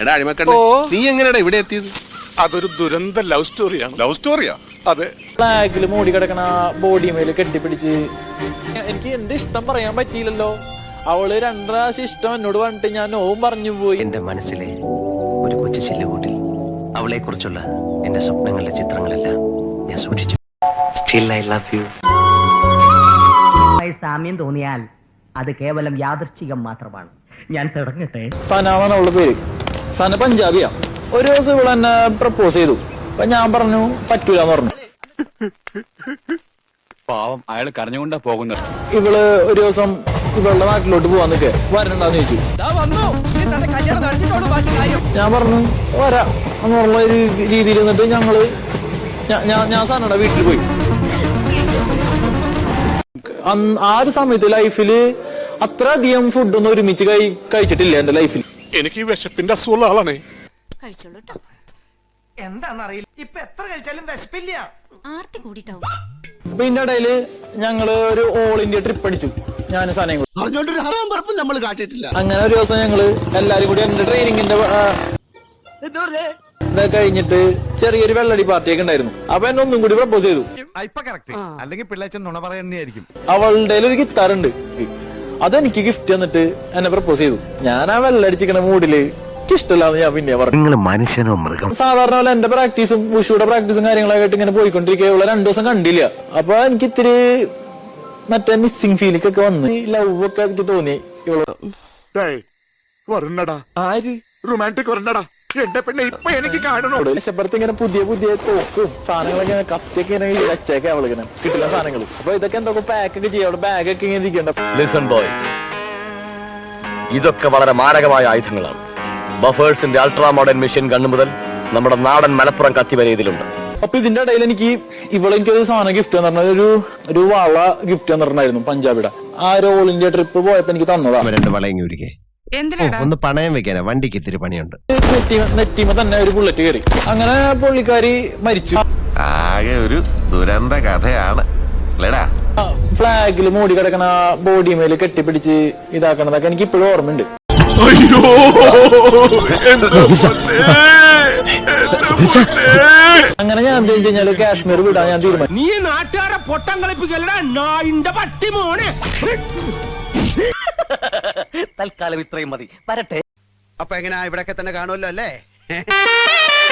എടാ അടിമക്കണ്ട ഓ. നീ എങ്ങനെയാടാ ഇവിടെ എത്തിയത്? അതൊരു ദുരന്ത ലവ് സ്റ്റോറിയാണ്. ലവ് സ്റ്റോറിയാ? അതെ. ഫ്ലാഗിൽ മൂടി കിടക്കണ ബോഡി മേൽ കെട്ടിപ്പിടിച്ച്. എനിക്ക് എന്റെ ഇഷ്ടം പറയാൻ പറ്റിയില്ലല്ലോ. അവൾ രണ്ടു പ്രാവശ്യം ഇഷ്ടം എന്നോട് പറഞ്ഞിട്ട് ഞാൻ നോവും പറഞ്ഞു പോയി. എന്റെ മനസ്സിലെ ഒരു കൊച്ചു ചില്ലുകൂട്ടിൽ അവളെ കുറിച്ചുള്ള എന്റെ സ്വപ്നങ്ങളുടെ ചിത്രങ്ങളെല്ലാം ഞാൻ സൂക്ഷിച്ചു. സ്റ്റിൽ ഐ ലവ് യു മായി സാമ്യം തോന്നിയാൽ അത് കേവലം യാദൃച്ഛികം മാത്രമാണ്. ഞാൻ തുടങ്ങട്ടെ. സന അവളുടെ പേര്. സന പഞ്ചാബിയാ. ഒരു ദിവസം ഇവിടെ എന്നെ പ്രപ്പോസ് ചെയ്തു. അപ്പൊ ഞാൻ പറഞ്ഞു പറ്റൂലെന്ന് പറഞ്ഞു. പാവം അയാൾ കരഞ്ഞുകൊണ്ടാ പോകുന്നത്. ഇവൾ ഒരു ദിവസം ഇവളുടെ നാട്ടിലോട്ട് പോവാൻ നിൽക്കെ വരണ്ടെന്ന് ചോദിച്ചു. ഞാൻ പറഞ്ഞു വരാ. എന്നുള്ള ഒരു രീതിയിൽ നിന്നിട്ട് ഞങ്ങൾ ഞാൻ സനയുടെ വീട്ടിൽ പോയി. ആ ഒരു സമയത്ത് ലൈഫിൽ അത്ര അധികം ഫുഡൊന്നും ഒരുമിച്ച് കഴി കഴിച്ചിട്ടില്ല എന്റെ ലൈഫിൽ എനിക്ക് ഈ വിശപ്പിന്റെ അസുഖമുള്ള ആളാണേ. കഴിച്ചോളൂ ട്ടോ. എന്താണെന്നറിയില്ല ഇപ്പൊ എത്ര കഴിച്ചാലും വിശപ്പില്ല. ആർത്തി കൂടിട്ടാവും അപ്പൊ ഇതിന്റെ ഇടയിൽ ഞങ്ങൾ ഒരു ഓൾ ഇന്ത്യ ട്രിപ്പ് അടിച്ചു. ഞാൻ സാധനം കൂടി. പറഞ്ഞോണ്ടൊരു ഹറാം പറപ്പും നമ്മൾ കാട്ടിയിട്ടില്ല. അങ്ങനെ ഒരു ദിവസം ഞങ്ങൾ എല്ലാരും കൂടി എന്റെ ട്രെയിനിങ്ങിന്റെ ഇതൊക്കെ കഴിഞ്ഞിട്ട് ചെറിയൊരു വെള്ളടി പാർട്ടിയൊക്കെ ഉണ്ടായിരുന്നു. അപ്പൊ എന്നെ ഒന്നും കൂടി പ്രപ്പോസ് ചെയ്തു. ഇപ്പൊ കറക്റ്റ് അല്ലെങ്കിൽ പിള്ളേച്ചൻ നുണ പറയുന്നതായിരിക്കും. അവളുടെ ഒരു ഗിത്താർ ഉണ്ട്. അതെനിക്ക് ഗിഫ്റ്റ് തന്നിട്ട് എന്നെ പ്രപ്പോസ് ചെയ്തു. ഞാൻ ആ വെള്ളടിച്ചിക്കണ മൂഡിൽ ഇഷ്ടമല്ലാന്ന് ഞാൻ പിന്നെ പറഞ്ഞു നിങ്ങൾ മനുഷ്യനോ മൃഗം? സാധാരണ പോലെ എന്റെ പ്രാക്ടീസും ഉഷയുടെ പ്രാക്ടീസും കാര്യങ്ങളൊക്കെ ആയിട്ട് ഇങ്ങനെ പോയിക്കൊണ്ടിരിക്കുക ഉള്ള രണ്ടു ദിവസം കണ്ടില്ല. അപ്പൊ എനിക്ക് ഇത്തിരി മറ്റേ മിസ്സിംഗ് ഫീലിംഗ് ഒക്കെ വന്ന്. ലവ് ഒക്കെ എനിക്ക് തോന്നി. ഇവൾ ആര്? റൊമാന്റിക് വരണടാ. എന്റെ പെണ്ണെ ഇപ്പൊ എനിക്ക് കാണണോ? വിശപ്പുറത്ത് ഇങ്ങനെ പുതിയ പുതിയ തോക്കും സാധനങ്ങളൊക്കെ ഇങ്ങനെ കത്തിയൊക്കെ ഇങ്ങനെ വെച്ചേക്കെ അവളിങ്ങനെ കിട്ടില്ല സാധനങ്ങൾ അപ്പൊ ഇതൊക്കെ എന്തൊക്കെ പാക്കൊക്കെ ചെയ്യാം? അവിടെ ബാഗൊക്കെ ഇങ്ങനെ ഇരിക്കണ്ട? ലിസൺ ബോയ് ഇതൊക്കെ വളരെ മാരകമായ ആയുധങ്ങളാണ്. ബഫേഴ്സിന്റെ അൾട്രാ മോഡേൺ മെഷീൻ ഗണ്ണ് മുതൽ നമ്മുടെ നാടൻ മലപ്പുറം കത്തി വരെ ഇതിലുണ്ട്. അപ്പൊ ഇതിന്റെ ഇടയിൽ എനിക്ക് ഇവളെ എനിക്കൊരു സാധനം ഗിഫ്റ്റ് എന്ന് പറഞ്ഞ ഒരു ഒരു വള ഗിഫ്റ്റ് എന്ന് പറഞ്ഞായിരുന്നു പഞ്ചാബിയുടെ ആ ഒരു ഓൾ ഇന്ത്യ ട്രിപ്പ് പോയപ്പോ എനിക്ക് തന്നതാ. രണ്ട് വളയും ഒരുക്കേ ഒന്ന് പണയം വെക്കാനാ. വണ്ടിക്ക് ഇത്തിരി പണിയുണ്ട്. നെറ്റിമ തന്നെ ഒരു ബുള്ളറ്റ് കയറി. അങ്ങനെ പുള്ളിക്കാരി മരിച്ചു. ആകെ ഒരു ദുരന്ത കഥയാണ്. ഫ്ലാഗിൽ മൂടി കിടക്കണ ബോഡി മേൽ കെട്ടിപ്പിടിച്ച് ഇതാക്കണതൊക്കെ എനിക്ക് ഇപ്പോഴും ഓർമ്മയുണ്ട്. അയ്യോ. അങ്ങനെ ഞാൻ എന്ത് കഴിഞ്ഞാൽ കാശ്മീർ വിടാൻ ഞാൻ തീരുമാനിച്ചു. നീ നാട്ടുകാരെ പൊട്ടം കളിപ്പിക്കലടാ നായിന്റെ പട്ടി മോനെ. തൽക്കാലം ഇത്രയും മതി. വരട്ടെ. അപ്പൊ എങ്ങനെയാ ഇവിടൊക്കെ തന്നെ കാണുമല്ലോ അല്ലേ?